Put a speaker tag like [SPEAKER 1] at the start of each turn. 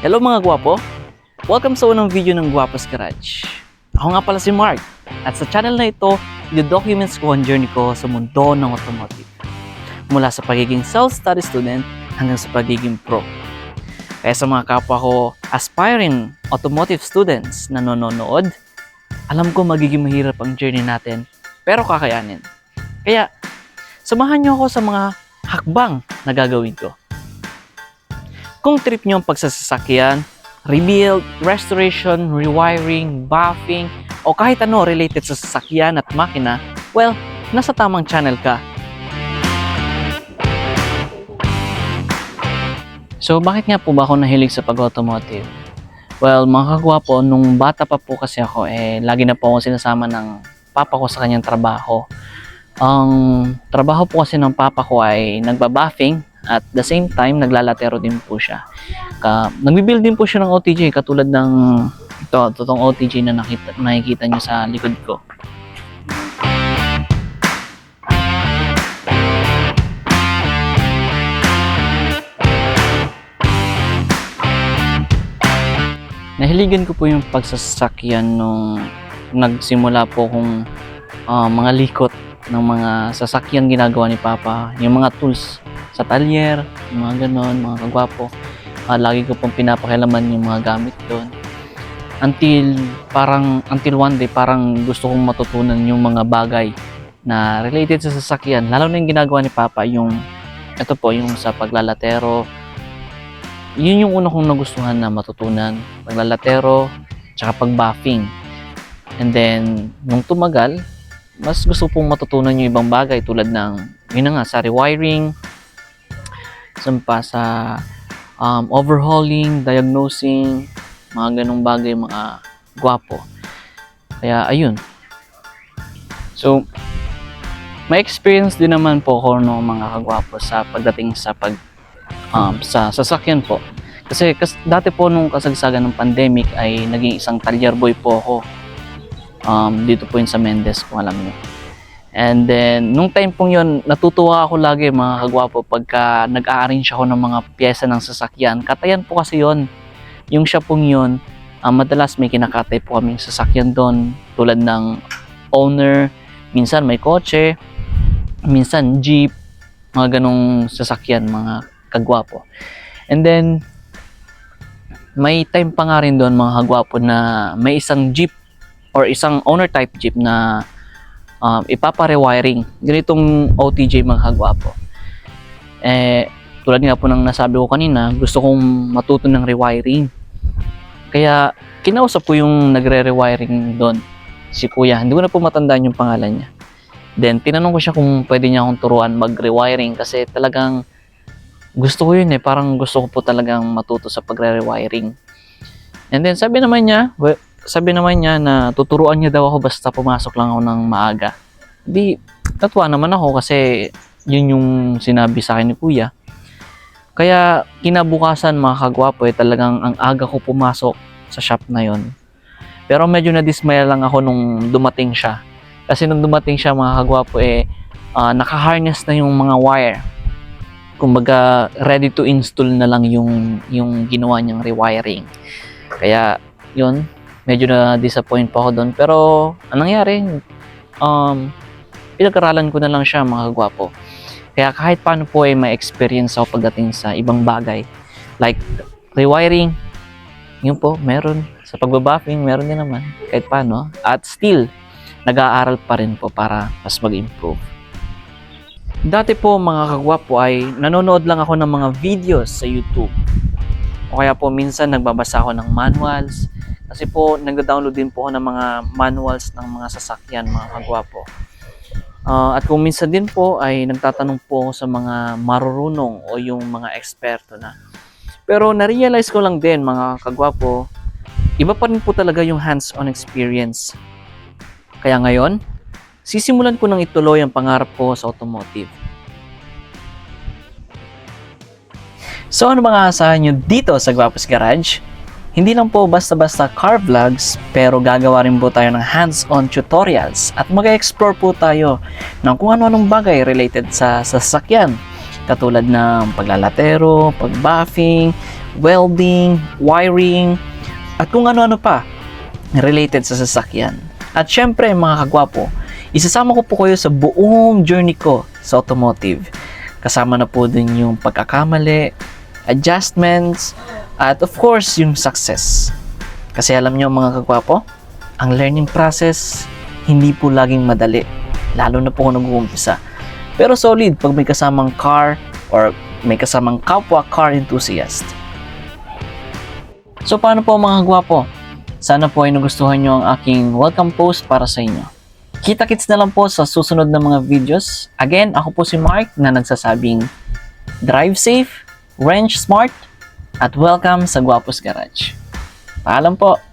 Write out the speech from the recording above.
[SPEAKER 1] Hello mga gwapo! Welcome sa unang video ng Guapos Garage. Ako nga pala si Mark at sa channel na ito, i-documents ko ang journey ko sa mundo ng automotive. Mula sa pagiging self-study student hanggang sa pagiging pro. Kaya sa mga kapwa ko aspiring automotive students na nanonood, alam ko magiging mahirap ang journey natin pero kakayanin. Kaya samahan niyo ako sa mga hakbang na gagawin ko. Kung trip nyo ang pagsasasakyan, rebuild, restoration, rewiring, buffing, o kahit ano related sa sasakyan at makina, well, nasa tamang channel ka. So, bakit nga po ba ako nahilig sa pag-automotive? Well, mga kagwapo, nung bata pa po kasi ako, eh, lagi na po ako sinasama ng papa ko sa kanyang trabaho. Ang trabaho po kasi ng papa ko ay nagbabuffing at the same time, naglalatero din po siya. Ka, nagbibuild din po siya ng OTG katulad ng ito, totoong OTG na nakita, nakikita niyo sa likod ko. Nahiligan ko po yung pagsasakyan nung nagsimula po kong ah, mga likot ng mga sasakyan ginagawa ni Papa. Yung mga tools sa talyer, mga ganon, mga kagwapo. Ah, lagi ko pong pinapakilaman yung mga gamit doon. Until parang until one day parang gusto kong matutunan yung mga bagay na related sa sasakyan. Lalo na yung ginagawa ni Papa, yung ito po, yung sa paglalatero. Yun yung una kong nagustuhan na matutunan. Paglalatero, tsaka pag-buffing. And then, nung tumagal, mas gusto pong matutunan yung ibang bagay tulad ng, yun na nga, sa rewiring, Saan pa sa um, overhauling, diagnosing, mga ganong bagay, mga gwapo. Kaya, ayun. So, may experience din naman po ako no mga kagwapo sa pagdating sa pag um, sa sasakyan po. Kasi kas, dati po nung kasagsagan ng pandemic ay naging isang talyer boy po ako. Um, dito po yun sa Mendes kung alam niyo. And then, nung time pong yun, natutuwa ako lagi mga kagwapo pagka nag-a-arrange ako ng mga pyesa ng sasakyan. Katayan po kasi yon Yung siya pong yun, ah, madalas may kinakatay po kaming sasakyan doon tulad ng owner, minsan may kotse, minsan jeep, mga ganong sasakyan, mga kagwapo. And then, may time pa nga rin doon mga kagwapo na may isang jeep or isang owner type jeep na um, ipapa-rewiring. Ganitong OTJ mga kagwapo. Eh, tulad nga po ng nasabi ko kanina, gusto kong matuto ng rewiring. Kaya, kinausap ko yung nagre-rewiring doon, si kuya. Hindi ko na po matandaan yung pangalan niya. Then, tinanong ko siya kung pwede niya akong turuan mag-rewiring kasi talagang gusto ko yun eh. Parang gusto ko po talagang matuto sa pagre-rewiring. And then, sabi naman niya, well, sabi naman niya na tuturuan niya daw ako basta pumasok lang ako ng maaga. Di, natuwa naman ako kasi yun yung sinabi sa akin ni kuya. Kaya kinabukasan mga kagwapo eh talagang ang aga ko pumasok sa shop na yon. Pero medyo na-dismaya lang ako nung dumating siya. Kasi nung dumating siya mga kagwapo eh ah, naka-harness na yung mga wire. Kumbaga ready to install na lang yung yung ginawa niyang rewiring. Kaya yun, medyo na-disappoint pa ako doon. Pero, anong nangyari? Um, pinag-aralan ko na lang siya, mga kagwapo. Kaya kahit paano po ay may experience ako pagdating sa ibang bagay. Like, rewiring, yun po, meron. Sa pagbabuffing, meron din naman. Kahit paano. At still, nag-aaral pa rin po para mas mag-improve. Dati po mga kagwapo ay nanonood lang ako ng mga videos sa YouTube. O kaya po minsan nagbabasa ako ng manuals, kasi po, nagda-download din po ako ng mga manuals ng mga sasakyan, mga kagwapo. Ah, at kung minsan din po ay nagtatanong po ako sa mga marurunong o yung mga eksperto na. Pero na-realize ko lang din, mga kagwapo, iba pa rin po talaga yung hands-on experience. Kaya ngayon, sisimulan ko nang ituloy ang pangarap ko sa automotive. So ano mga asahan nyo dito sa Gwapos Garage? Hindi lang po basta-basta car vlogs, pero gagawa rin po tayo ng hands-on tutorials at mag-explore po tayo ng kung ano-anong bagay related sa sasakyan. katulad ng paglalatero, pagbuffing, welding, wiring, at kung ano-ano pa related sa sasakyan. At syempre mga kagwapo, isasama ko po kayo sa buong journey ko sa automotive. Kasama na po din yung pagkakamali, adjustments, at of course yung success. Kasi alam nyo mga kagwapo, ang learning process hindi po laging madali. Lalo na po kung nag-uumpisa. Pero solid pag may kasamang car or may kasamang kapwa car enthusiast. So paano po mga gwapo? Sana po ay nagustuhan nyo ang aking welcome post para sa inyo. Kita-kits na lang po sa susunod na mga videos. Again, ako po si Mark na nagsasabing drive safe, wrench smart, at welcome sa Guapos Garage. Paalam po!